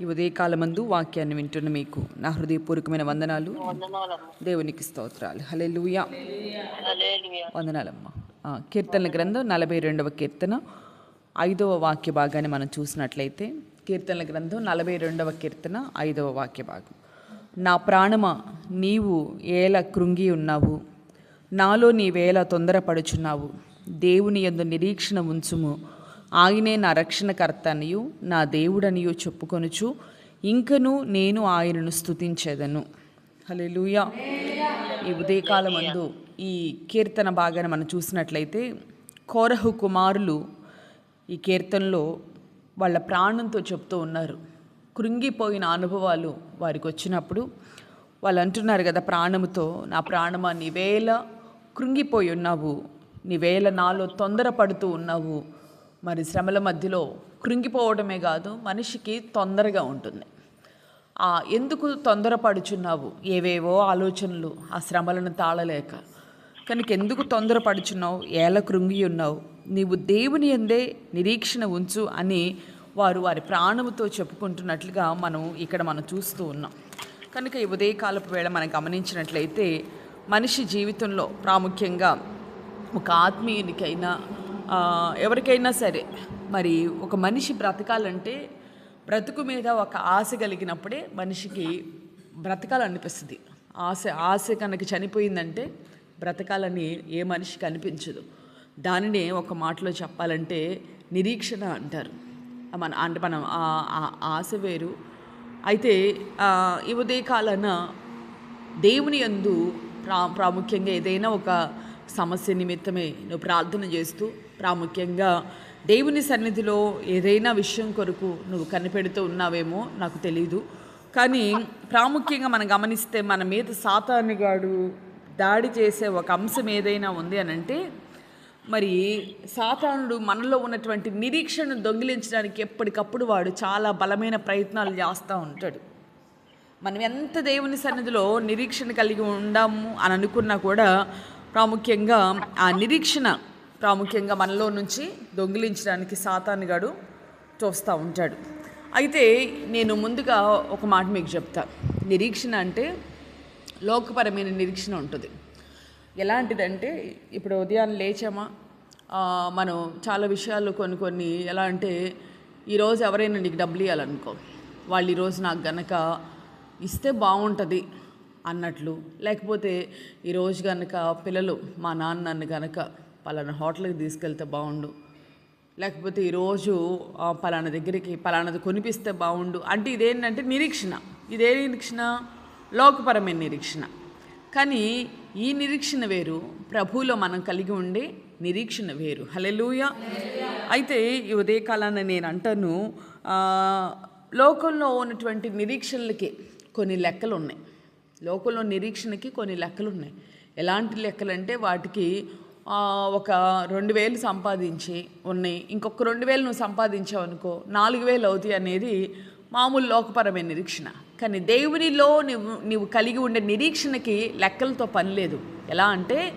ఈ ఉదయకాలమందు వాక్యాన్ని వింటున్న మీకు నా హృదయపూర్వకమైన వందనాలు. దేవునికి స్తోత్రాలు. హల్లెలూయా. హల్లెలూయా. వందనాలమ్మ. కీర్తనల గ్రంథం నలభై రెండవ కీర్తన ఐదవ వాక్య భాగాన్ని మనం చూసినట్లయితే కీర్తనల గ్రంథం నలభై రెండవ కీర్తన ఐదవ వాక్య భాగం. నా ప్రాణమా నీవు ఏల కృంగి ఉన్నావు. నాలో నీవేళ తొందరపడుచున్నావు. దేవుని యందు నిరీక్షణ ఉంచుము. ఆయనే నా రక్షణకర్తనియు నా దేవుడనియు చెప్పుకొనుచు ఇంకను నేను ఆయనను స్తుతించేదను. లూయా ఈ ఉదయకాలమందు ఈ కీర్తన భాగాన్ని మనం చూసినట్లయితే కోరహు కుమారులు ఈ కీర్తనలో వాళ్ళ ప్రాణంతో చెప్తూ ఉన్నారు. కృంగిపోయిన అనుభవాలు వారికి వచ్చినప్పుడు వాళ్ళు అంటున్నారు కదా ప్రాణముతో నా ప్రాణమా నీవేళ కృంగిపోయి ఉన్నావు నీవేళ నాలో తొందరపడుతూ ఉన్నావు మరి శ్రమల మధ్యలో కృంగిపోవడమే కాదు మనిషికి తొందరగా ఉంటుంది. ఆ ఎందుకు తొందరపడుచున్నావు? ఏవేవో ఆలోచనలు ఆ శ్రమలను తాళలేక. కనుక ఎందుకు తొందరపడుచున్నావు? ఏల కృంగి ఉన్నావు? నీవు దేవుని ఎందే నిరీక్షణ ఉంచు అని వారు వారి ప్రాణముతో చెప్పుకుంటున్నట్లుగా మనం ఇక్కడ మనం చూస్తూ ఉన్నాం. కనుక ఈ ఉదయకాలపు వేళ మనం గమనించినట్లయితే మనిషి జీవితంలో ప్రాముఖ్యంగా ఒక ఆత్మీయునికైనా ఎవరికైనా సరే మరి ఒక మనిషి బ్రతకాలంటే బ్రతుకు మీద ఒక ఆశ కలిగినప్పుడే మనిషికి బ్రతకాలనిపిస్తుంది. ఆశ ఆశ కనుక చనిపోయిందంటే బ్రతకాలని ఏ మనిషికి అనిపించదు. దానినే ఒక మాటలో చెప్పాలంటే నిరీక్షణ అంటారు. మన అంటే మనం ఆ- ఆశ వేరు. అయితే ఈ ఉదయకాలన దేవుని యందు ప్రా ప్రాముఖ్యంగా ఏదైనా ఒక సమస్య నిమిత్తమే నువ్వు ప్రార్థన చేస్తూ ప్రాముఖ్యంగా దేవుని సన్నిధిలో ఏదైనా విషయం కొరకు నువ్వు కనిపెడుతూ ఉన్నావేమో నాకు తెలీదు. కానీ ప్రాముఖ్యంగా మనం గమనిస్తే మన మీద సాతానుగాడు దాడి చేసే ఒక అంశం ఏదైనా ఉంది అని అంటే మరి సాతానుడు మనలో ఉన్నటువంటి నిరీక్షణను దొంగిలించడానికి ఎప్పటికప్పుడు వాడు చాలా బలమైన ప్రయత్నాలు చేస్తూ ఉంటాడు. మనం ఎంత దేవుని సన్నిధిలో నిరీక్షణ కలిగి ఉండాము అని అనుకున్నా కూడా ప్రాముఖ్యంగా ఆ నిరీక్షణ ప్రాముఖ్యంగా మనలో నుంచి దొంగిలించడానికి సాతానుగాడు చూస్తూ ఉంటాడు. అయితే నేను ముందుగా ఒక మాట మీకు చెప్తా. నిరీక్షణ అంటే లోకపరమైన నిరీక్షణ ఉంటుంది. ఎలాంటిదంటే ఇప్పుడు ఉదయాన్నే లేచామా? మనం చాలా విషయాలు కొన్ని కొన్ని ఎలా అంటే ఈరోజు ఎవరైనా నీకు డబ్బులు ఇవ్వాలనుకో వాళ్ళు ఈరోజు నాకు గనక ఇస్తే బాగుంటుంది అన్నట్లు. లేకపోతే ఈరోజు గనక పిల్లలు మా నాన్న నన్ను గనక పలానా హోటల్కి తీసుకెళ్తే బాగుండు. లేకపోతే ఈరోజు పలానా దగ్గరికి పలానాది కొనిపిస్తే బాగుండు. అంటే ఇదేంటంటే నిరీక్షణ. ఇదే నిరీక్షణ? లోకపరమైన నిరీక్షణ. కానీ ఈ నిరీక్షణ వేరు ప్రభువులో మనం కలిగి ఉండే నిరీక్షణ వేరు. హలెలూయ అయితే ఈ ఉదయకాలాన నేను అంటాను లోకంలో ఉన్నటువంటి నిరీక్షణలకి కొన్ని లెక్కలు ఉన్నాయి లోకంలో నిరీక్షణకి కొన్ని లెక్కలు ఉన్నాయి ఎలాంటి లెక్కలంటే వాటికి ఒక రెండు వేలు సంపాదించి ఉన్నాయి. ఇంకొక రెండు వేలు నువ్వు సంపాదించావు అనుకో నాలుగు వేలు అవుతాయి అనేది మామూలు లోకపరమైన నిరీక్షణ. కానీ దేవునిలో నువ్వు నువ్వు కలిగి ఉండే నిరీక్షణకి లెక్కలతో పని లేదు. ఎలా అంటే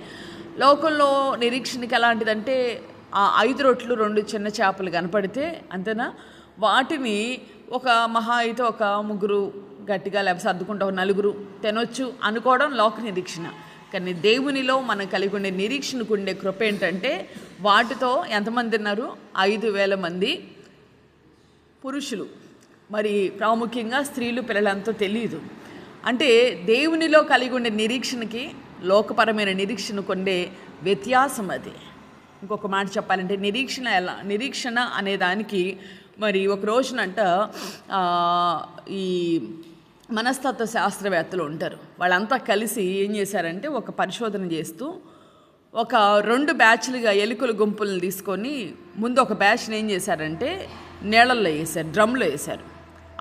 లోకంలో నిరీక్షణకి ఎలాంటిదంటే ఆ ఐదు రొట్లు రెండు చిన్న చేపలు కనపడితే అంతేనా? వాటిని ఒక మహా అయితే ఒక ముగ్గురు గట్టిగా లేకపోతే సర్దుకుంటా ఒక నలుగురు తినొచ్చు అనుకోవడం లోక నిరీక్షణ. కానీ దేవునిలో మనం కలిగి ఉండే నిరీక్షణకు ఉండే కృప ఏంటంటే వాటితో ఎంతమంది తిన్నారు ఐదు వేల మంది పురుషులు. మరి ప్రాముఖ్యంగా స్త్రీలు పిల్లలంతా తెలియదు అంటే దేవునిలో కలిగి ఉండే నిరీక్షణకి లోకపరమైన నిరీక్షణకు ఉండే వ్యత్యాసం అది. ఇంకొక మాట చెప్పాలంటే నిరీక్షణ ఎలా? నిరీక్షణ అనే దానికి మరి ఒక రోజునంట ఈ మనస్తత్వ శాస్త్రవేత్తలు ఉంటారు. వాళ్ళంతా కలిసి ఏం చేశారంటే ఒక పరిశోధన చేస్తూ ఒక రెండు బ్యాచ్లుగా ఎలుకల గుంపులను తీసుకొని ముందు ఒక బ్యాచ్ని ఏం చేశారంటే నీళ్ళల్లో వేశారు డ్రమ్లో వేశారు.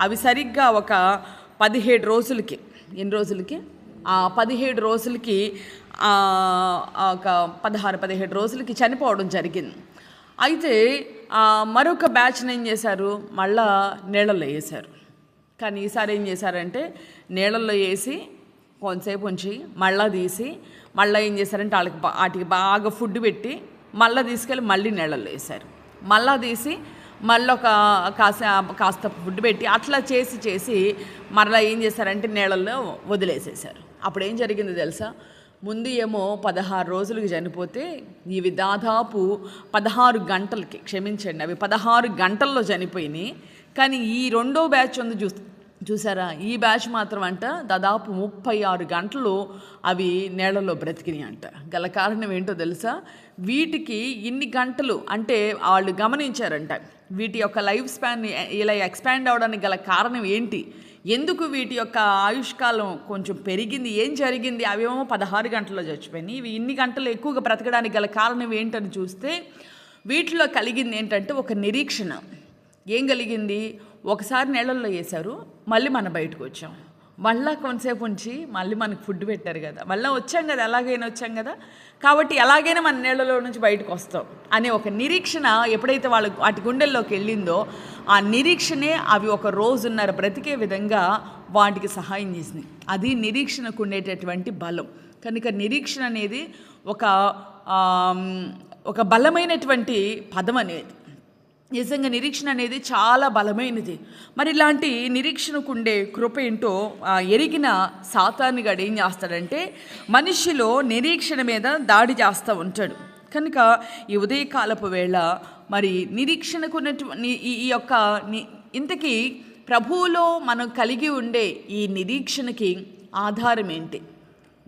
అవి సరిగ్గా ఒక పదిహేడు రోజులకి ఎన్ని రోజులకి? ఆ పదిహేడు రోజులకి ఒక పదహారు పదిహేడు రోజులకి చనిపోవడం జరిగింది. అయితే మరొక బ్యాచ్ని ఏం చేశారు? మళ్ళా నీళ్ళల్లో వేశారు. కానీ ఈసారి ఏం చేశారంటే నీళ్ళల్లో వేసి కొంతసేపు ఉంచి మళ్ళా తీసి మళ్ళీ ఏం చేశారంటే వాళ్ళకి వాటికి బాగా ఫుడ్ పెట్టి మళ్ళీ తీసుకెళ్ళి మళ్ళీ నీళ్ళల్లో వేశారు. మళ్ళా తీసి మళ్ళీ ఒక కాస్త కాస్త ఫుడ్ పెట్టి అట్లా చేసి చేసి మరలా ఏం చేశారంటే నీళ్ళల్లో వదిలేసేశారు. అప్పుడు ఏం జరిగింది తెలుసా? ముందు ఏమో పదహారు రోజులకు చనిపోతే ఇవి దాదాపు పదహారు గంటలకి క్షమించండి అవి పదహారు గంటల్లో చనిపోయినాయి. కానీ ఈ రెండో బ్యాచ్ ఉంది చూ చూసారా? ఈ బ్యాచ్ మాత్రం అంట దాదాపు ముప్పై ఆరు గంటలు అవి నీళ్ళలో బ్రతికినాయి అంట గల కారణం ఏంటో తెలుసా? వీటికి ఇన్ని గంటలు అంటే వాళ్ళు గమనించారంట. వీటి యొక్క లైఫ్ స్పాన్ ఇలా ఎక్స్పాండ్ అవడానికి గల కారణం ఏంటి? ఎందుకు వీటి యొక్క ఆయుష్కాలం కొంచెం పెరిగింది? ఏం జరిగింది? అవేమో పదహారు గంటల్లో చచ్చిపోయినాయి. ఇవి ఇన్ని గంటలు ఎక్కువగా బ్రతకడానికి గల కారణం ఏంటని చూస్తే వీటిలో కలిగింది ఏంటంటే ఒక నిరీక్షణ. ఏం కలిగింది? ఒకసారి నీళ్ళల్లో వేశారు మళ్ళీ మనం బయటకు వచ్చాం. మళ్ళా కొంతసేపు ఉంచి మళ్ళీ మనకు ఫుడ్ పెట్టారు కదా. మళ్ళీ వచ్చాం కదా ఎలాగైనా వచ్చాం కదా. కాబట్టి ఎలాగైనా మన నీళ్ళలో నుంచి బయటకు వస్తాం అనే ఒక నిరీక్షణ ఎప్పుడైతే వాళ్ళ వాటి గుండెల్లోకి వెళ్ళిందో ఆ నిరీక్షణే అవి ఒక రోజున్నర బ్రతికే విధంగా వాటికి సహాయం చేసింది అది నిరీక్షణకు ఉండేటటువంటి బలం. కనుక నిరీక్షణ అనేది ఒక ఒక బలమైనటువంటి పదం అనేది. నిజంగా నిరీక్షణ అనేది చాలా బలమైనది. మరి ఇలాంటి నిరీక్షణకు ఉండే కృప ఏంటో ఎరిగిన ఎరిగిన సాతానుగాడు ఏం చేస్తాడంటే మనిషిలో నిరీక్షణ మీద దాడి చేస్తూ ఉంటాడు. కనుక ఈ ఉదయకాలపు వేళ మరి నిరీక్షణకు ఉన్నటువంటి ఈ ఈ యొక్క ఇంతకీ ప్రభువులో మనం కలిగి ఉండే ఈ నిరీక్షణకి ఆధారం ఏంటి?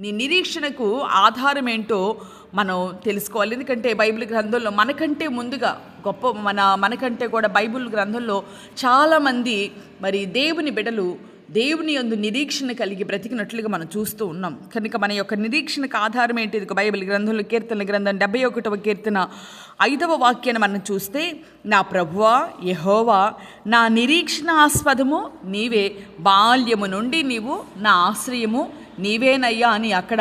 నీ నిరీక్షణకు ఆధారం ఏంటో మనం తెలుసుకోవాలి. ఎందుకంటే బైబిల్ గ్రంథంలో మనకంటే ముందుగా గొప్ప మన మనకంటే కూడా బైబిల్ గ్రంథంలో చాలామంది మరి దేవుని బిడలు దేవుని యందు నిరీక్షణ కలిగి బ్రతికినట్లుగా మనం చూస్తూ ఉన్నాం. కనుక మన యొక్క నిరీక్షణకు ఆధారం ఏంటి? ఇది బైబిల్ గ్రంథంలో కీర్తన గ్రంథం డెబ్బై ఒకటవ కీర్తన ఐదవ వాక్యాన్ని మనం చూస్తే నా ప్రభువా యహోవా నా నిరీక్షణ ఆస్పదము నీవే. బాల్యము నుండి నీవు నా ఆశ్రయము. నీవేనయ్యా అని అక్కడ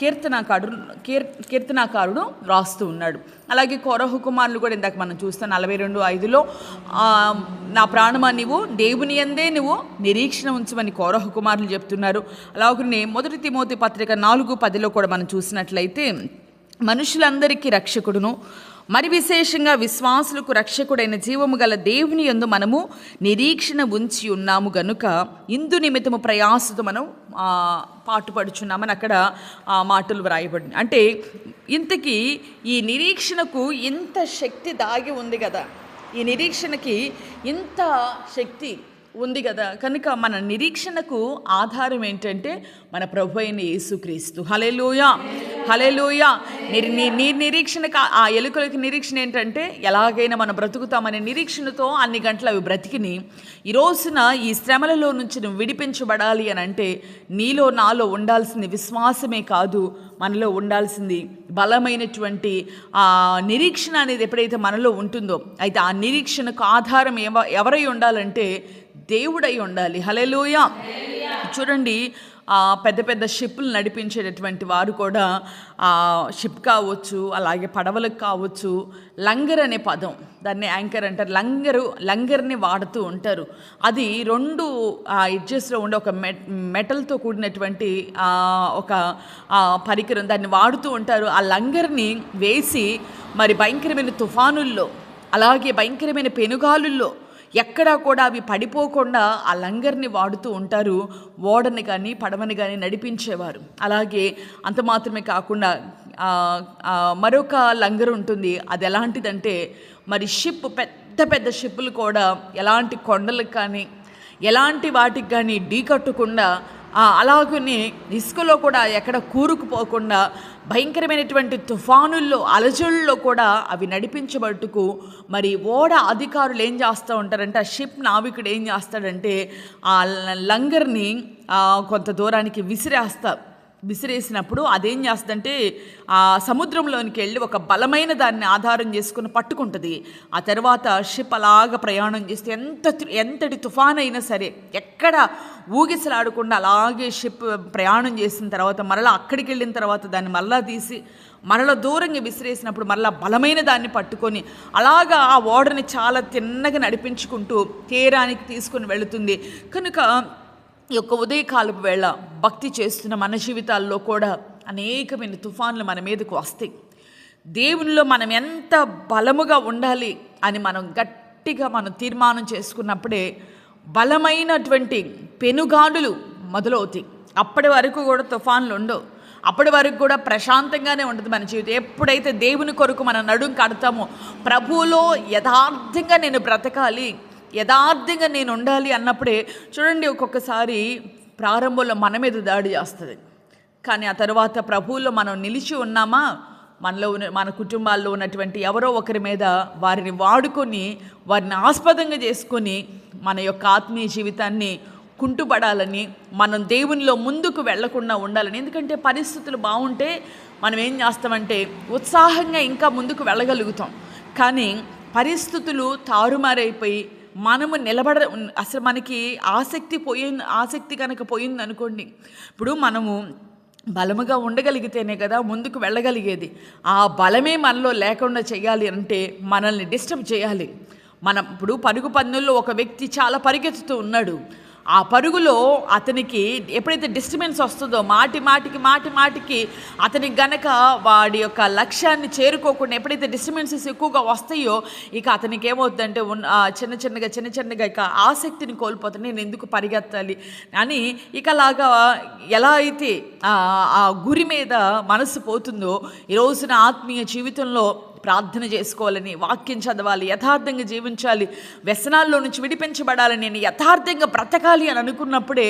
కీర్తనాకారుడు కీర్ కీర్తనాకారుడు రాస్తూ ఉన్నాడు. అలాగే కొరహు కుమారులు కూడా ఇందాక మనం చూస్తాం నలభై రెండు ఐదులో నా ప్రాణమా నీవు దేవుని అందే నువ్వు నిరీక్షణ ఉంచమని కోరహు కుమారులు చెప్తున్నారు. అలాగనే మొదటి తిమోతి పత్రిక నాలుగు పదిలో కూడా మనం చూసినట్లయితే మనుషులందరికీ రక్షకుడును మరి విశేషంగా విశ్వాసులకు రక్షకుడైన జీవము గల దేవుని యందు మనము నిరీక్షణ ఉంచి ఉన్నాము గనుక ఇందు నిమిత్తము ప్రయాసతో మనం పాటుపడుచున్నామని అక్కడ ఆ మాటలు వ్రాయబడి అంటే ఇంతకీ ఈ నిరీక్షణకు ఇంత శక్తి దాగి ఉంది కదా. ఈ నిరీక్షణకి ఇంత శక్తి ఉంది కదా. కనుక మన నిరీక్షణకు ఆధారం ఏంటంటే మన ప్రభు అయిన యేసుక్రీస్తు. హలేలోయ హలేలోయ నిర్ నీ నిరీక్షణకు ఆ- ఆ ఎలుకలకి నిరీక్షణ ఏంటంటే ఎలాగైనా మనం బ్రతుకుతామనే నిరీక్షణతో అన్ని గంటలు అవి బ్రతికిని ఈ రోజున ఈ శ్రమలలో నుంచి నువ్వు విడిపించబడాలి అని అంటే నీలో నాలో ఉండాల్సింది విశ్వాసమే కాదు మనలో ఉండాల్సింది బలమైనటువంటి ఆ నిరీక్షణ అనేది ఎప్పుడైతే మనలో ఉంటుందో అయితే ఆ నిరీక్షణకు ఆధారం ఎవ ఎవరై ఉండాలంటే దేవుడై ఉండాలి. హలెలూయ చూడండి ఆ పెద్ద పెద్ద షిప్లు నడిపించేటటువంటి వారు కూడా ఆ షిప్ కావచ్చు అలాగే పడవలకు కావచ్చు లంగర్ అనే పదం దాన్ని యాంకర్ అంటారు. లంగరు లంగర్ని వాడుతూ ఉంటారు. అది రెండు ఆ ఎడ్జెస్లో ఉండే ఒక మె మెటల్తో కూడినటువంటి ఒక పరికరం. దాన్ని వాడుతూ ఉంటారు. ఆ లంగర్ని వేసి మరి భయంకరమైన తుఫానుల్లో అలాగే భయంకరమైన పెనుగాలుల్లో ఎక్కడా కూడా అవి పడిపోకుండా ఆ లంగర్ని వాడుతూ ఉంటారు. ఓడని కానీ పడవని కానీ నడిపించేవారు. అలాగే అంత మాత్రమే కాకుండా మరొక లంగర్ ఉంటుంది. అది ఎలాంటిదంటే మరి షిప్ పెద్ద పెద్ద షిప్పులు కూడా ఎలాంటి కొండలకు కానీ ఎలాంటి వాటికి కానీ ఢీకట్టకుండా కట్టకుండా అలాగనే ఇసుకలో కూడా ఎక్కడ కూరుకుపోకుండా భయంకరమైనటువంటి తుఫానుల్లో అలజడుల్లో కూడా అవి నడిపించబట్టుకు మరి ఓడ అధికారులు ఏం చేస్తూ ఉంటారంటే ఆ షిప్ నావికుడు ఏం చేస్తాడంటే ఆ లంగర్ని కొంత దూరానికి విసిరేస్తారు విసిరేసినప్పుడు అదేం చేస్తుందంటే ఆ సముద్రంలోనికి వెళ్ళి ఒక బలమైన దాన్ని ఆధారం చేసుకుని పట్టుకుంటుంది. ఆ తర్వాత షిప్ అలాగ ప్రయాణం చేస్తే ఎంత తు- ఎంతటి తుఫాన్ అయినా సరే ఎక్కడ ఊగిసలాడకుండా అలాగే షిప్ ప్రయాణం చేసిన తర్వాత మరలా అక్కడికి వెళ్ళిన తర్వాత దాన్ని మరలా తీసి మరల దూరంగా విసిరేసినప్పుడు మరలా బలమైన దాన్ని పట్టుకొని అలాగా ఆ ఓడని చాలా తిన్నగా నడిపించుకుంటూ తీరానికి తీసుకొని వెళుతుంది. కనుక యొక్క ఉదయకాలపు వేళ భక్తి చేస్తున్న మన జీవితాల్లో కూడా అనేకమైన తుఫాన్లు మన మీదకు వస్తాయి. దేవునిలో మనం ఎంత బలముగా ఉండాలి అని మనం గట్టిగా మనం తీర్మానం చేసుకున్నప్పుడే బలమైనటువంటి పెనుగాడులు మొదలవుతాయి. అప్పటి వరకు కూడా తుఫాన్లు ఉండవు. అప్పటి వరకు కూడా ప్రశాంతంగానే ఉంటుంది మన జీవితం. ఎప్పుడైతే దేవుని కొరకు మనం నడుం కడతామో ప్రభువులో యథార్థంగా నేను బ్రతకాలి యథార్థంగా నేను ఉండాలి అన్నప్పుడే చూడండి ఒక్కొక్కసారి ప్రారంభంలో మన మీద దాడి చేస్తుంది. కానీ ఆ తర్వాత ప్రభువులో మనం నిలిచి ఉన్నామా? మనలో ఉన్న మన కుటుంబాల్లో ఉన్నటువంటి ఎవరో ఒకరి మీద వారిని వాడుకొని వారిని ఆస్పదంగా చేసుకొని మన యొక్క ఆత్మీయ జీవితాన్ని కుంటుపడాలని మనం దేవునిలో ముందుకు వెళ్ళకుండా ఉండాలని. ఎందుకంటే పరిస్థితులు బాగుంటే మనం ఏం చేస్తామంటే ఉత్సాహంగా ఇంకా ముందుకు వెళ్ళగలుగుతాం. కానీ పరిస్థితులు తారుమారైపోయి మనము నిలబడ అసలు మనకి ఆసక్తి పోయింది ఆసక్తి కనుక పోయింది అనుకోండి. ఇప్పుడు మనము బలముగా ఉండగలిగితేనే కదా ముందుకు వెళ్ళగలిగేది. ఆ బలమే మనలో లేకుండా చేయాలి అంటే మనల్ని డిస్టర్బ్ చేయాలి. మనం ఇప్పుడు పరుగు పందుల్లో ఒక వ్యక్తి చాలా పరిగెత్తుతూ ఉన్నాడు. ఆ పరుగులో అతనికి ఎప్పుడైతే డిస్టర్బెన్స్ వస్తుందో మాటి మాటికి మాటి మాటికి అతనికి గనక వాడి యొక్క లక్ష్యాన్ని చేరుకోకుండా ఎప్పుడైతే డిస్టర్బెన్సెస్ ఎక్కువగా వస్తాయో ఇక అతనికి ఏమవుతుందంటే ఉన్న చిన్న చిన్నగా చిన్న చిన్నగా ఇక ఆసక్తిని కోల్పోతాను నేను ఎందుకు పరిగెత్తాలి అని ఇక అలాగా ఎలా అయితే ఆ ఆ గురి మీద మనసు పోతుందో ఈ రోజున ఆత్మీయ జీవితంలో ప్రార్థన చేసుకోవాలని వాక్యం చదవాలి యథార్థంగా జీవించాలి వ్యసనాల్లో నుంచి విడిపించబడాలని నేను యథార్థంగా బ్రతకాలి అని అనుకున్నప్పుడే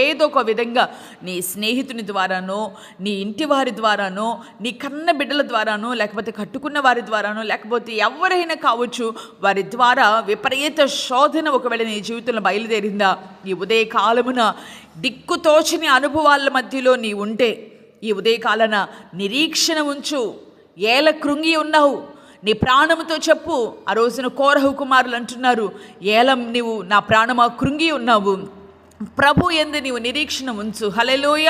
ఏదో ఒక విధంగా నీ స్నేహితుని ద్వారానో నీ ఇంటి వారి ద్వారానో నీ కన్న బిడ్డల ద్వారానో లేకపోతే కట్టుకున్న వారి ద్వారానో లేకపోతే ఎవరైనా కావచ్చు వారి ద్వారా విపరీత శోధన ఒకవేళ నీ జీవితంలో బయలుదేరిందా? ఈ ఉదయ కాలమున దిక్కుతోచని అనుభవాల మధ్యలో నీ ఉంటే ఈ ఉదయకాలన నిరీక్షణ ఉంచు. ఏల కృంగి ఉన్నావు. నీ ప్రాణముతో చెప్పు. ఆ రోజున కోరహు కుమారులు అంటున్నారు ఏలం నీవు నా ప్రాణమా కృంగి ఉన్నావు. ప్రభు ఎందు నీవు నిరీక్షణ ఉంచు హలెలోయ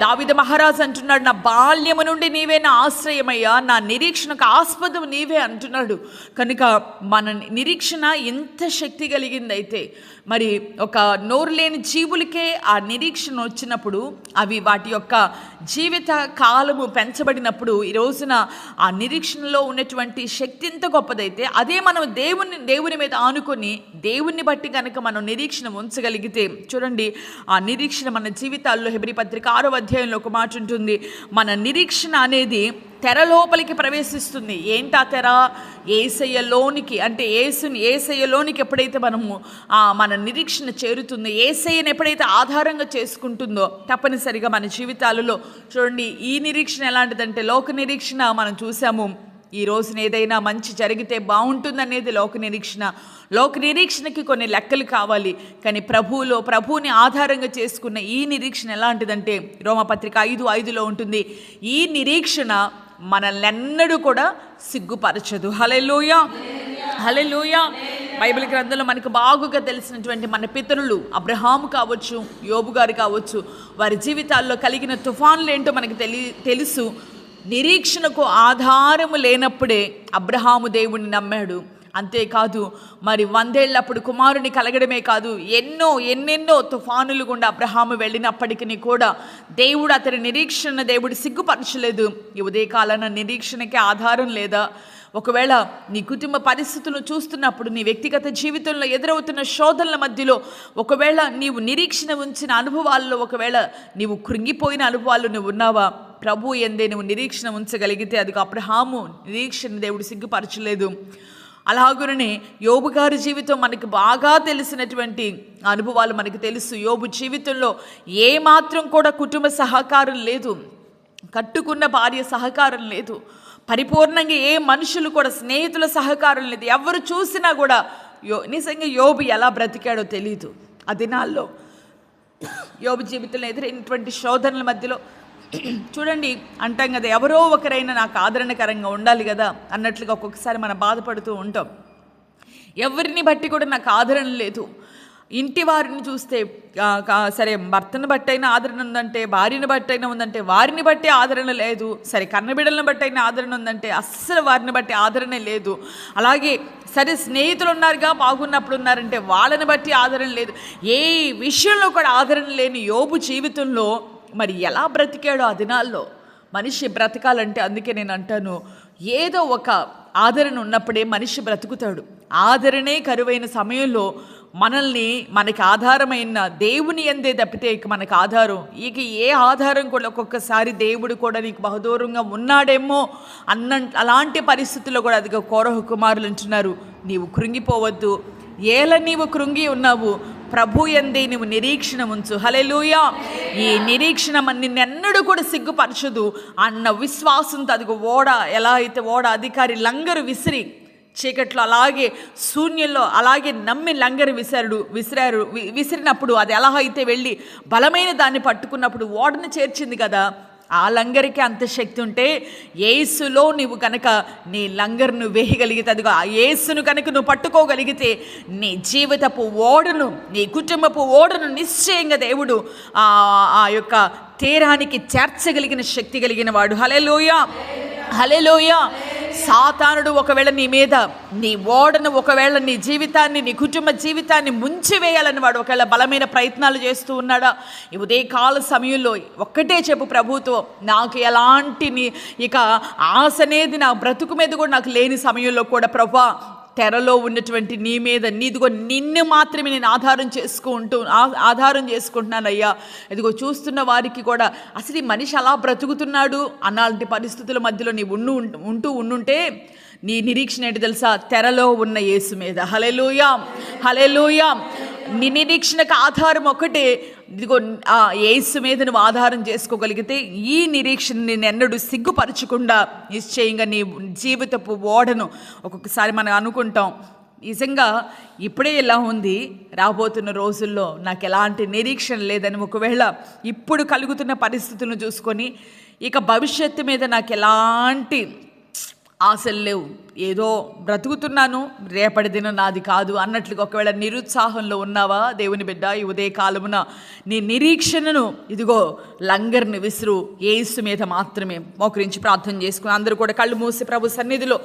దావిద మహారాజ్ అంటున్నాడు నా బాల్యము నుండి నీవే నా ఆశ్రయమయ్యా నా నిరీక్షణకు ఆస్పదం నీవే అంటున్నాడు. కనుక మన నిరీక్షణ ఎంత శక్తి కలిగిందైతే మరి ఒక నోరు లేని జీవులకే ఆ నిరీక్షణ వచ్చినప్పుడు అవి వాటి యొక్క జీవిత కాలము పెంచబడినప్పుడు ఈ రోజున ఆ నిరీక్షణలో ఉన్నటువంటి శక్తి ఎంత గొప్పదైతే అదే మనం దేవుని దేవుని మీద ఆనుకొని దేవుణ్ణి బట్టి కనుక మనం నిరీక్షణ ఉంచగలిగితే చూడండి ఆ నిరీక్షణ మన జీవితాల్లో హెబ్రి పత్రిక ఆరో అధ్యాయంలో ఒక మాట ఉంటుంది. మన నిరీక్షణ అనేది తెర లోపలికి ప్రవేశిస్తుంది. ఏంటా తెర? ఏసయ్యలోనికి అంటే ఏసుని ఏసయ్యలోనికి ఎప్పుడైతే మనము మన నిరీక్షణ చేరుతుందో ఏసయ్యని ఎప్పుడైతే ఆధారంగా చేసుకుంటుందో తప్పనిసరిగా మన జీవితాలలో చూడండి ఈ నిరీక్షణ ఎలాంటిదంటే లోక నిరీక్షణ మనం చూసాము. ఈ రోజున ఏదైనా మంచి జరిగితే బాగుంటుందనేది లోక నిరీక్షణ లోక నిరీక్షణకి కొన్ని లెక్కలు కావాలి. కానీ ప్రభువులో ప్రభువుని ఆధారంగా చేసుకున్న ఈ నిరీక్షణ ఎలాంటిదంటే రోమపత్రిక ఐదు ఐదులో ఉంటుంది. ఈ నిరీక్షణ మనల్నెన్నడూ కూడా సిగ్గుపరచదు. హలెలూయ హలెలూయ బైబిల్ గ్రంథంలో మనకు బాగుగా తెలిసినటువంటి మన పితరులు అబ్రహాము కావచ్చు యోబు గారు కావచ్చు వారి జీవితాల్లో కలిగిన తుఫాన్లు ఏంటో మనకు తెలి తెలుసు. నిరీక్షణకు ఆధారము లేనప్పుడే అబ్రహాము దేవుణ్ణి నమ్మాడు. అంతేకాదు మరి వందేళ్ళప్పుడు కుమారుని కలగడమే కాదు ఎన్నో ఎన్నెన్నో తుఫానులు గుండా అబ్రహాము వెళ్ళినప్పటికీ కూడా దేవుడు అతని నిరీక్షణ దేవుడు సిగ్గుపరచలేదు. ఈ ఉదయకాలన నిరీక్షణకి ఆధారం లేదా? ఒకవేళ నీ కుటుంబ పరిస్థితులను చూస్తున్నప్పుడు నీ వ్యక్తిగత జీవితంలో ఎదురవుతున్న శోధనల మధ్యలో ఒకవేళ నీవు నిరీక్షణ ఉంచిన అనుభవాల్లో ఒకవేళ నీవు కృంగిపోయిన అనుభవాలు నువ్వు ఉన్నావా? ప్రభు ఎందే నువ్వు నిరీక్షణ ఉంచగలిగితే అది అబ్రహాము నిరీక్షణ దేవుడు సిగ్గుపరచలేదు. అలాగుననే యోబు గారి జీవితం మనకు బాగా తెలిసినటువంటి అనుభవాలు మనకు తెలుసు. యోబు జీవితంలో ఏ మాత్రం కూడా కుటుంబ సహకారం లేదు. కట్టుకున్న భార్య సహకారం లేదు. పరిపూర్ణంగా ఏ మనుషులు కూడా స్నేహితుల సహకారం లేదు. ఎవరు చూసినా కూడా యో నిజంగా యోబు ఎలా బ్రతికాడో తెలియదు ఆ దినాల్లో యోబు జీవితంలో ఎదురైనటువంటి శోధనల మధ్యలో చూడండి అంటాం కదా ఎవరో ఒకరైనా నాకు ఆదరణకరంగా ఉండాలి కదా అన్నట్లుగా ఒక్కొక్కసారి మనం బాధపడుతూ ఉంటాం. ఎవరిని బట్టి కూడా నాకు ఆదరణ లేదు. ఇంటి వారిని చూస్తే కా- సరే భర్తను బట్టి అయినా ఆదరణ ఉందంటే భార్యను బట్టి అయినా ఉందంటే వారిని బట్టి ఆదరణ లేదు. సరే కన్నబిడలను బట్టి అయినా ఆదరణ ఉందంటే అస్సలు వారిని బట్టి ఆదరణ లేదు. అలాగే సరే స్నేహితులు ఉన్నారుగా బాగున్నప్పుడు ఉన్నారంటే వాళ్ళని బట్టి ఆదరణ లేదు. ఏ విషయంలో కూడా ఆదరణ లేని యోబు జీవితంలో మరి ఎలా బ్రతికాడో ఆ దినాల్లో మనిషి బ్రతకాలంటే అందుకే నేను అంటాను ఏదో ఒక ఆదరణ ఉన్నప్పుడే మనిషి బ్రతుకుతాడు. ఆదరణే కరువైన సమయంలో మనల్ని మనకి ఆధారమైన దేవుని ఎందే తప్పితే ఇక మనకు ఆధారం ఇక ఏ ఆధారం కూడా ఒక్కొక్కసారి దేవుడు కూడా నీకు బహుదూరంగా ఉన్నాడేమో అన్న అలాంటి పరిస్థితుల్లో కూడా అదిగో కోరహ కుమారులు అంటున్నారు నీవు కృంగిపోవద్దు ఏల నీవు కృంగి ఉన్నావు ప్రభు ఎందే నువ్వు నిరీక్షణ ఉంచు హలెలుయా ఈ నిరీక్షణ నిన్నెన్నడూ కూడా సిగ్గుపరచదు. అన్న విశ్వాసంతో అదిగో ఓడ ఎలా అయితే ఓడ అధికారి లంగరు విసిరి చీకట్లో అలాగే శూన్యంలో అలాగే నమ్మి లంగరు విసరుడు విసిరారు వి- విసిరినప్పుడు అది ఎలా అయితే వెళ్ళి బలమైన దాన్ని పట్టుకున్నప్పుడు ఓడను చేర్చింది కదా ఆ లంగరికి అంత శక్తి ఉంటే ఏసులో నువ్వు కనుక నీ లంగర్ను వేయగలిగితే అదిగో ఆ ఏసును కనుక నువ్వు పట్టుకోగలిగితే నీ జీవితపు ఓడను నీ కుటుంబపు ఓడను నిశ్చయంగా దేవుడు ఆ ఆ యొక్క తీరానికి చేర్చగలిగిన శక్తి కలిగిన వాడు. హలే లోయ హలే లోయ సాతానుడు ఒకవేళ నీ మీద నీ ఓడను ఒకవేళ నీ జీవితాన్ని నీ కుటుంబ జీవితాన్ని ముంచివేయాలని వాడు ఒకవేళ బలమైన ప్రయత్నాలు చేస్తూ ఉన్నాడా? ఈ ఉదయకాల సమయంలో ఒక్కటే చెప్పు ప్రభుతో నాకు ఎలాంటి ఇక ఆశ అనేది నా బ్రతుకు మీద కూడా నాకు లేని సమయంలో కూడా ప్రభా తెరలో ఉన్నటువంటి నీ మీద నీదిగో నిన్ను మాత్రమే నేను ఆధారం చేసుకుంటూ ఆధారం చేసుకుంటున్నానయ్యా. ఇదిగో చూస్తున్న వారికి కూడా అసలు ఈ మనిషి అలా బ్రతుకుతున్నాడు అన్నాంటి పరిస్థితుల మధ్యలో నీ ఉండు ఉంటూ ఉండుంటే నీ నిరీక్షణ ఏంటి తెలుసా? తెరలో ఉన్న యేసు మీద. హలెలూయా హలెలూయా నీ నిరీక్షణకు ఆధారం ఒకటే. ఇదిగో ఆ ఏసు మీద నువ్వు ఆధారం చేసుకోగలిగితే ఈ నిరీక్షణ నేను ఎన్నడూ సిగ్గుపరచకుండా నిశ్చయంగా నీ జీవితపు ఓడను ఒక్కొక్కసారి మనం అనుకుంటాం. నిజంగా ఇప్పుడే ఇలా ఉంది. రాబోతున్న రోజుల్లో నాకు ఎలాంటి నిరీక్షణ లేదని ఒకవేళ ఇప్పుడు కలుగుతున్న పరిస్థితులను చూసుకొని ఇక భవిష్యత్తు మీద నాకు ఎలాంటి ఆశలు లేవు. ఏదో బ్రతుకుతున్నాను రేపటి దినం నాది కాదు అన్నట్లుగా ఒకవేళ నిరుత్సాహంలో ఉన్నావా? దేవుని బిడ్డ ఈ ఉదయ కాలమున నీ నిరీక్షణను ఇదిగో లంగర్ని విసురు ఏసు మీద మాత్రమే మోకరించి ప్రార్థన చేసుకుని అందరూ కూడా కళ్ళు మూసి ప్రభు సన్నిధిలో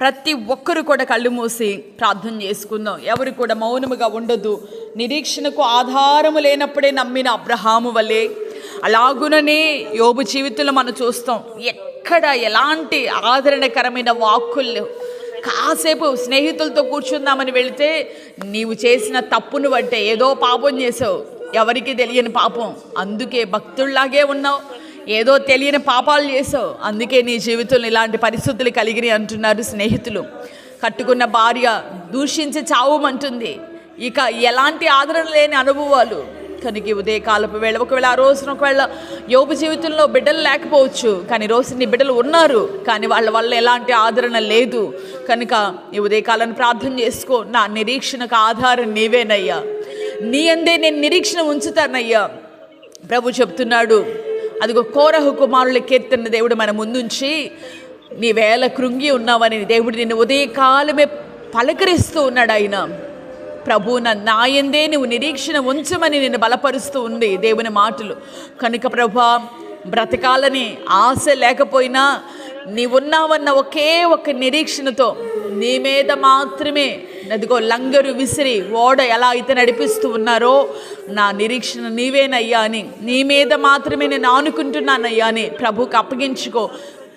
ప్రతి ఒక్కరు కూడా కళ్ళు మూసి ప్రార్థన చేసుకుందాం. ఎవరు కూడా మౌనముగా ఉండొద్దు. నిరీక్షణకు ఆధారము లేనప్పుడే నమ్మిన అబ్రహాము వలె అలాగుననే యోబు జీవితంలో మనం చూస్తాం. ఎక్కడ ఎలాంటి ఆదరణకరమైన వాక్కులు కాసేపు స్నేహితులతో కూర్చుందామని వెళితే నీవు చేసిన తప్పును బట్టే ఏదో పాపం చేసావు. ఎవరికి తెలియని పాపం. అందుకే భక్తుల్లాగే ఉన్నావు. ఏదో తెలియని పాపాలు చేసావు. అందుకే నీ జీవితంలో ఇలాంటి పరిస్థితులు కలిగినాయి అంటున్నారు స్నేహితులు. కట్టుకున్న భార్య దూషించి చావమంటుంది. ఇక ఎలాంటి ఆదరణ లేని అనుభవాలు. కనుక ఉదయ ఉదయకాలపు వేళ. ఒకవేళ ఆ రోజున ఒకవేళ యోపు జీవితంలో బిడ్డలు లేకపోవచ్చు కానీ రోజు నీ బిడ్డలు ఉన్నారు కానీ వాళ్ళ వల్ల ఎలాంటి ఆదరణ లేదు. కనుక ఈ ఉదయకాలను ప్రార్థన చేసుకో. నా నిరీక్షణకు ఆధారం నీవేనయ్యా. నీ అందే నేను నిరీక్షణ ఉంచుతానయ్యా. ప్రభు చెప్తున్నాడు అదిగో కోరహు కుమారుల కీర్తన దేవుడు మన ముందుంచి నీ వేళ కృంగి ఉన్నావని దేవుడు నిన్ను ఉదయకాలమే పలకరిస్తూ ఉన్నాడు ఆయన. ప్రభు నాయందే నువ్వు నిరీక్షణ ఉంచమని నేను బలపరుస్తూ ఉంది దేవుని మాటలు. కనుక ప్రభా బ్రతకాలని ఆశ లేకపోయినా నీవున్నావన్న ఒకే ఒక నిరీక్షణతో నీ మీద మాత్రమే అదిగో లంగరు విసిరి ఓడ ఎలా అయితే నడిపిస్తూ ఉన్నారో నా నిరీక్షణ నీవేనయ్యా అని నీ మీద మాత్రమే నేను ఆనుకుంటున్నానయ్యా అని ప్రభుకి అప్పగించుకో.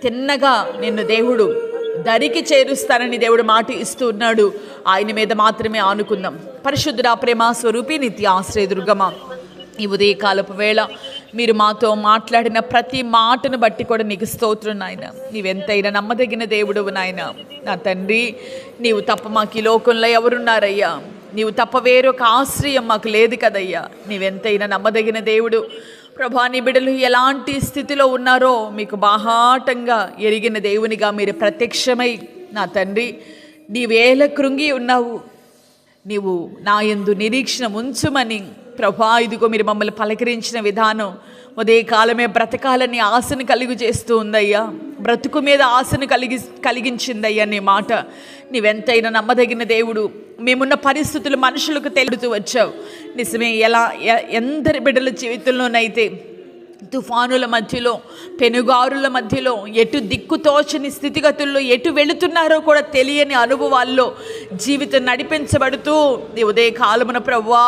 తిన్నగా నిన్ను దేవుడు దరికి చేరుస్తానని దేవుడు మాట ఇస్తూ ఉన్నాడు ఆయన మీద మాత్రమే ఆనుకుందాం. పరిశుద్ధుడా ప్రేమ స్వరూపి నిత్య ఆశ్రయ దుర్గమ. ఈ ఉదయకాలపు వేళ మీరు మాతో మాట్లాడిన ప్రతి మాటను బట్టి కూడా నీకు స్తోత్రం నాయన. నీవెంతైనా నమ్మదగిన దేవుడు నాయన. నా తండ్రి నీవు తప్ప మాకు ఈ లోకంలో ఎవరున్నారయ్యా? నీవు తప్ప వేరొక ఆశ్రయం మాకు లేదు కదయ్యా. నీవెంతైనా నమ్మదగిన దేవుడు. ప్రభా నీ బిడ్డలు ఎలాంటి స్థితిలో ఉన్నారో మీకు బాహాటంగా ఎరిగిన దేవునిగా మీరు ప్రత్యక్షమై నా తండ్రి నీవేల కృంగి ఉన్నావు నీవు నా యందు నిరీక్షణ ఉంచుమని ప్రభా ఇదిగో మీరు మమ్మల్ని పలకరించిన విధానం. ఉదయ కాలమే బ్రతకాలని ఆశను కలుగు చేస్తూ ఉందయ్యా బ్రతుకు మీద ఆశను కలిగి కలిగించిందయ్యా నీ మాట. నీవెంతైనా నమ్మదగిన దేవుడు. మేమున్న పరిస్థితులు మనుషులకు తెలుపుతూ వచ్చావు. నిజమే ఎలా ఎందరి బిడ్డల జీవితంలోనైతే తుఫానుల మధ్యలో పెనుగారుల మధ్యలో ఎటు దిక్కు తోచని స్థితిగతుల్లో ఎటు వెళుతున్నారో కూడా తెలియని అనుభవాల్లో జీవితం నడిపించబడుతూ ఉదయ కాలమున ప్రవ్వా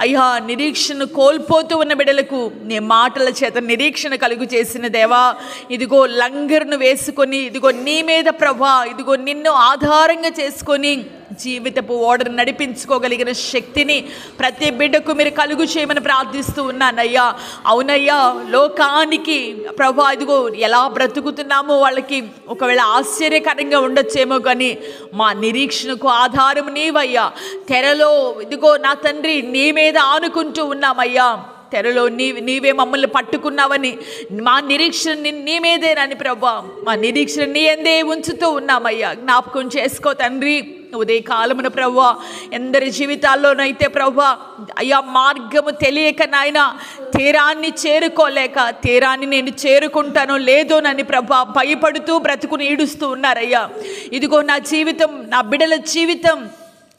అయ్యా నిరీక్షణ కోల్పోతూ ఉన్న బిడలకు నీ మాటల చేత నిరీక్షణ కలుగు చేసిన దేవా ఇదిగో లంగర్ను వేసుకొని ఇదిగో నీ మీద ప్రవ్వా ఇదిగో నిన్ను ఆధారంగా చేసుకొని జీవితపు ఓడను నడిపించుకోగలిగిన శక్తిని ప్రతి బిడ్డకు మీరు కలుగు చేయమని ప్రార్థిస్తూ ఉన్నానయ్యా. అవునయ్యా లోకానికి ప్రభా ఇదిగో ఎలా బ్రతుకుతున్నామో వాళ్ళకి ఒకవేళ ఆశ్చర్యకరంగా ఉండొచ్చేమో కానీ మా నిరీక్షణకు ఆధారం నీవయ్యా. తెరలో ఇదిగో నా తండ్రి నీ మీద ఆనుకుంటూ ఉన్నామయ్యా. తెరలో నీ నీవే మమ్మల్ని పట్టుకున్నావని మా నిరీక్షణ నీ- మీదేనని ప్రభా మా నిరీక్షణ నీ ఎందే ఉంచుతూ ఉన్నామయ్యా. జ్ఞాపకం చేసుకో తండ్రి ఉదయ కాలమున ప్రవ్వా ఎందరి జీవితాల్లోనైతే ప్రవ్వా అయ్యా మార్గము తెలియక నాయన తీరాన్ని చేరుకోలేక తీరాన్ని నేను చేరుకుంటానో లేదోనని ప్రభా భయపడుతూ బ్రతుకుని ఈడుస్తూ ఉన్నారయ్యా. ఇదిగో నా జీవితం నా బిడల జీవితం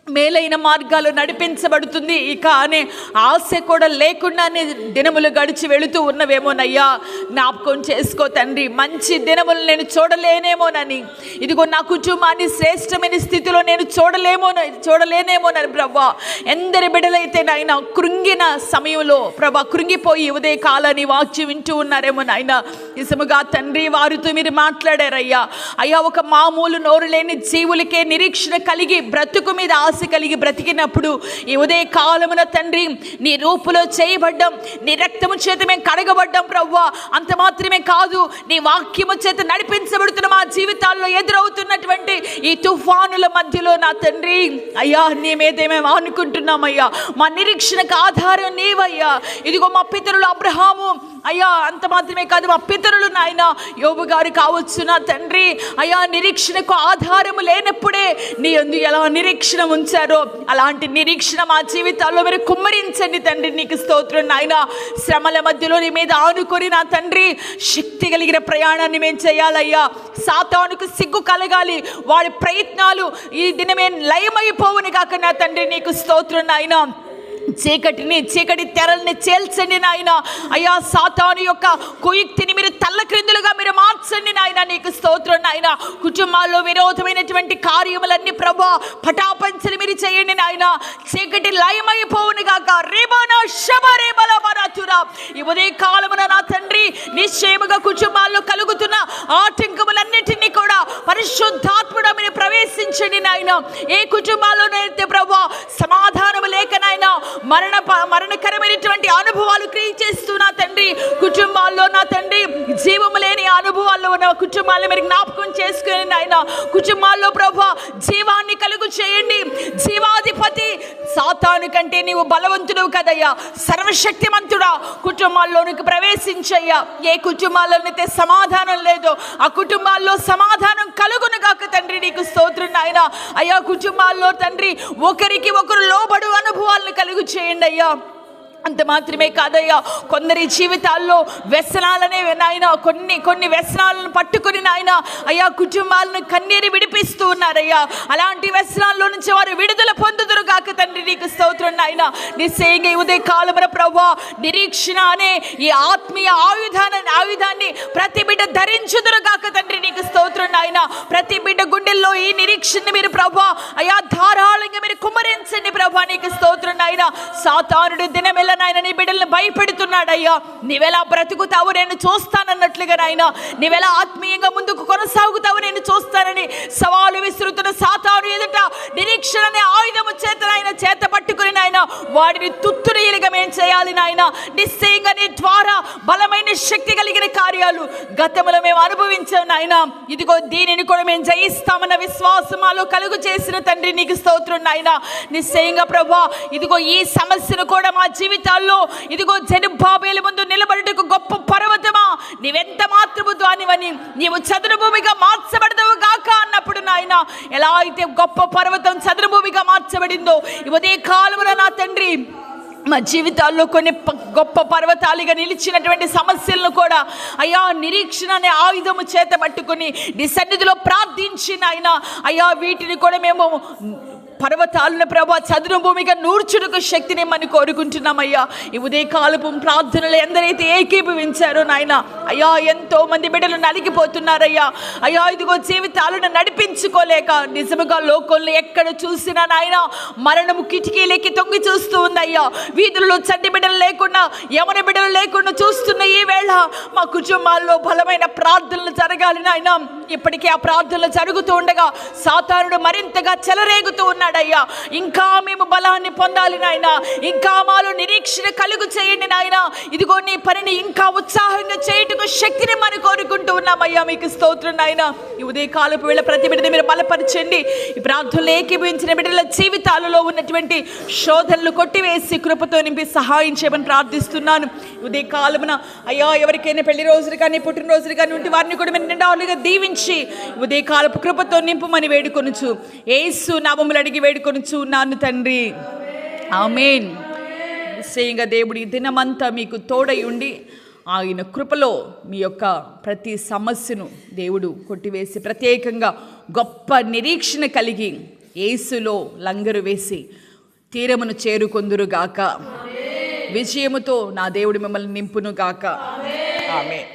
మేలైన మార్గాలు నడిపించబడుతుంది. ఇక అనే ఆశ కూడా లేకుండానే దినములు గడిచి వెళుతూ ఉన్నవేమోనయ్యా. జ్ఞాపకం చేసుకో తండ్రి మంచి దినములు నేను చూడలేనేమోనని. ఇదిగో నా కుటుంబాన్ని శ్రేష్టమైన స్థితిలో నేను చూడలేమో చూడలేనేమోనని ప్రభా ఎందరి బిడలైతే నాయన కృంగిన సమయంలో ప్రభా కృంగిపోయి ఉదయ కాలాన్ని వాక్యం వింటూ ఉన్నారేమో నాయన. నిజముగా తండ్రి వారితో మీరు మాట్లాడారయ్యా. అయ్యా ఒక మామూలు నోరు లేని జీవులకే నిరీక్షణ కలిగి బ్రతుకు మీద ఆశ కలిగి బ్రతికినప్పుడు ఈ ఉదయ కాలమున తండ్రి నీ రూపులో చేయబడ్డం నీ రక్తము చేత మేము కడగబడ్డం ప్రవ్వా. అంత మాత్రమే కాదు నీ వాక్యము చేత నడిపించబడుతున్న మా జీవితాల్లో ఎదురవుతున్నటువంటి ఈ తుఫానుల మధ్యలో నా తండ్రి. అయ్యా నీ మీద మేము అనుకుంటున్నామయ్యా మా నిరీక్షణకు ఆధారం నీవయ్యా. ఇదిగో మా పితరులు అబ్రహాము అయ్యా అంత మాత్రమే కాదు మా పితరులు నాయన యోబు గారు కావచ్చు నా తండ్రి అయ్యా నిరీక్షణకు ఆధారము లేనప్పుడే నీ అందు ఎలా నిరీక్షణ ఉంచారో అలాంటి నిరీక్షణ మా జీవితాల్లో మీరు కుమ్మరించండి తండ్రి నీకు స్తోత్రం నాయన. శ్రమల మధ్యలో నీ మీద ఆనుకొని నా తండ్రి శక్తి కలిగిన ప్రయాణాన్ని మేము చేయాలయ్యా. సాతానుకు సిగ్గు కలగాలి వాడి ప్రయత్నాలు ఈ దినమే లయమైపోవుని కాక నా తండ్రి నీకు స్తోత్రం నాయన. చీకటిని చీకటి తెరల్ని చేల్చండి నాయన. అయ్యా సాతాను యొక్క కుయుక్తిని మీరు తల్లక్రిందులుగా మీరు మార్చండి నాయన. నీకు స్తోత్రం నాయన. కుటుంబాల్లో విరోధమైనటువంటి కార్యములన్నీ ప్రభా పటాపంచలు మీరు చేయండి నాయన. చీకటి లయమైపోవును గాక రేబానా శబ రేబల మరాతురా ఈ ఉదయ కాలమున నా తండ్రి నిశ్చయముగా కుటుంబాల్లో కలుగుతున్న ఆటంకములన్నిటినీ కూడా పరిశుద్ధాత్ముడ మీరు ప్రవేశించండి నాయన. ఏ కుటుంబాల్లోనైతే ప్రభా సమాధానము లేక నాయన మరణ ప- మరణకరమైనటువంటి అనుభవాలు క్రియేట్ నా తండ్రి కుటుంబాల్లో నా తండ్రి జీవము లేని అనుభవాల్లో ఉన్న కుటుంబాలను మీరు జ్ఞాపకం చేసుకుని నాయన కుటుంబాల్లో ప్రభు జీవాన్ని కలుగు చేయండి. జీవాధిపతి సాతాను కంటే నీవు బలవంతుడు కదయ్యా. సర్వశక్తిమంతుడా కుటుంబాల్లోనికి ప్రవేశించయ్యా. ఏ కుటుంబాల్లోనైతే సమాధానం లేదో ఆ కుటుంబాల్లో సమాధానం కలుగును కాక తండ్రి నీకు స్తోత్రుడు నాయన. అయ్యా కుటుంబాల్లో తండ్రి ఒకరికి ఒకరు లోబడు అనుభవాలను కలుగు చేయండి అయ్యా అంత మాత్రమే కాదయ్యా. కొందరి జీవితాల్లో వ్యసనాలనే నాయన కొన్ని కొన్ని వ్యసనాలను పట్టుకుని నాయన అయ్యా కుటుంబాలను కన్నీరు విడిపిస్తూ ఉన్నారయ్యా. అలాంటి వ్యసనాల్లో నుంచి వారు విడుదల పొందుదురు కాక తండ్రి నీకు స్తోత్రం నాయన. నిశ్చయంగా ఉదయ కాలమర ప్రభా నిరీక్షణ అనే ఈ ఆత్మీయ ఆయుధాన్ని ఆయుధాన్ని ప్రతి బిడ్డ ధరించుదురు కాక తండ్రి నీకు స్తోత్రం నాయన. ప్రతి బిడ్డ గుండెల్లో ఈ నిరీక్షణ మీరు ప్రభా అయ్యా ధారాళంగా మీరు కుమ్మరించండి ప్రభా నీకు స్తోత్రం నాయన. సాతానుడు దినమెల్ల నాయన నీ బిడ్డలను భయపెడుతున్నాడయ్యా. నీవెలా బ్రతుకుతావు నేను చూస్తానన్నట్లుగా నాయన. నీవెలా ఆత్మీయంగా ముందుకు కొనసాగుతావు నేను చూస్తానని సవాలు విసురుతున్న సాతాను ఎదుట నిరీక్షణ అనే ఆయుధము చేత నాయన చేత పట్టుకుని నాయన వాడిని తుత్తురీలుగా మేము చేయాలి నాయన. నిశ్చయంగా నీ ద్వారా బలమైన శక్తి కలిగిన కార్యాలు గతంలో మేము అనుభవించాం నాయన. ఇదిగో దీనిని కూడా మేము జయిస్తామన్న విశ్వాసం మాలో కలుగు చేసిన తండ్రి నీకు స్తోత్రం నాయన. నిశ్చయంగా ప్రభా ఇదిగో ఈ సమస్యను కూడా మా జీవితాల్లో ఇదిగో జనుబాబేల ముందు నిలబడుటకు గొప్ప పర్వతమా. నీవెంత మాత్రము ద్వానివని నీవు చదురు భూమిగా మార్చబడదవు గాక అన్నప్పుడు నాయన. ఎలా అయితే గొప్ప పర్వతం చదురుభూమిగా మార్చబడిందో ఈ ఉదయ నా తండ్రి. మా జీవితాల్లో కొన్ని ప- గొప్ప పర్వతాలుగా నిలిచినటువంటి సమస్యలను కూడా అయ్యా నిరీక్షణ అనే ఆయుధము చేత పట్టుకుని నీ సన్నిధిలో ప్రార్థించిన ఆయన అయ్యా వీటిని కూడా మేము పర్వతాలను ప్రభా చదును భూమిగా నూర్చుడుకు శక్తిని మనం కోరుకుంటున్నామయ్యా. ఈ ఉదయకాలపు ప్రార్థనలు ఎందరైతే ఏకీభవించారో నాయన అయ్యా ఎంతో మంది బిడ్డలు నలిగిపోతున్నారయ్యా. అయ్యా ఇదిగో జీవితాలను నడిపించుకోలేక నిజముగా లోకంలో ఎక్కడ చూసినా నాయన మరణము కిటికీలకి తొంగి చూస్తూ ఉందయ్యా. వీధుల్లో చంటి బిడ్డలు లేకుండా యమన బిడ్డలు లేకుండా చూస్తున్న ఈ వేళ మా కుటుంబాల్లో బలమైన ప్రార్థనలు జరగాలి నాయన. ఇప్పటికే ఆ ప్రార్థనలు జరుగుతూ ఉండగా సాతానుడు మరింతగా చెలరేగుతూ ఉన్నాడయ్యా. ఇంకా మేము బలాన్ని పొందాలి నాయన. ఇంకా మాలో నిరీక్షణ కలుగు చేయండి నాయన. ఇదిగో నీ పనిని ఇంకా ఉత్సాహంగా చేయుటకు శక్తిని మనం కోరుకుంటూ ఉన్నామయ్యా. మీకు స్తోత్రం నాయన. ఈ ఉదయ కాలపు వేళ ప్రతి బిడ్డని మీరు బలపరచండి. ఈ ప్రార్థనలు ఏకీభవించిన బిడ్డల జీవితాలలో ఉన్నటువంటి శోధనలు కొట్టివేసి కృపతో నింపి సహాయం చేయమని ప్రార్థిస్తున్నాను. ఉదయ కాలమున అయ్యా ఎవరికైనా పెళ్ళి రోజులు కానీ పుట్టినరోజులు కానీ ఉంటే వారిని కూడా మీరు నిండా దీవించి ఈ ఉదయకాలపు కృపతో నింపుమని వేడుకొనుచు. ఏసు నామములు అడిగి వేడుకొనుచు నాన్ను తండ్రి. ఆమెన్. నిశ్చయంగా దేవుడి దినమంతా మీకు తోడై ఉండి ఆయన కృపలో మీ యొక్క ప్రతి సమస్యను దేవుడు కొట్టివేసి ప్రత్యేకంగా గొప్ప నిరీక్షణ కలిగి ఏసులో లంగరు వేసి తీరమును చేరుకొందురుగాక విజయముతో నా దేవుడు మిమ్మల్ని నింపును గాక. ఆమె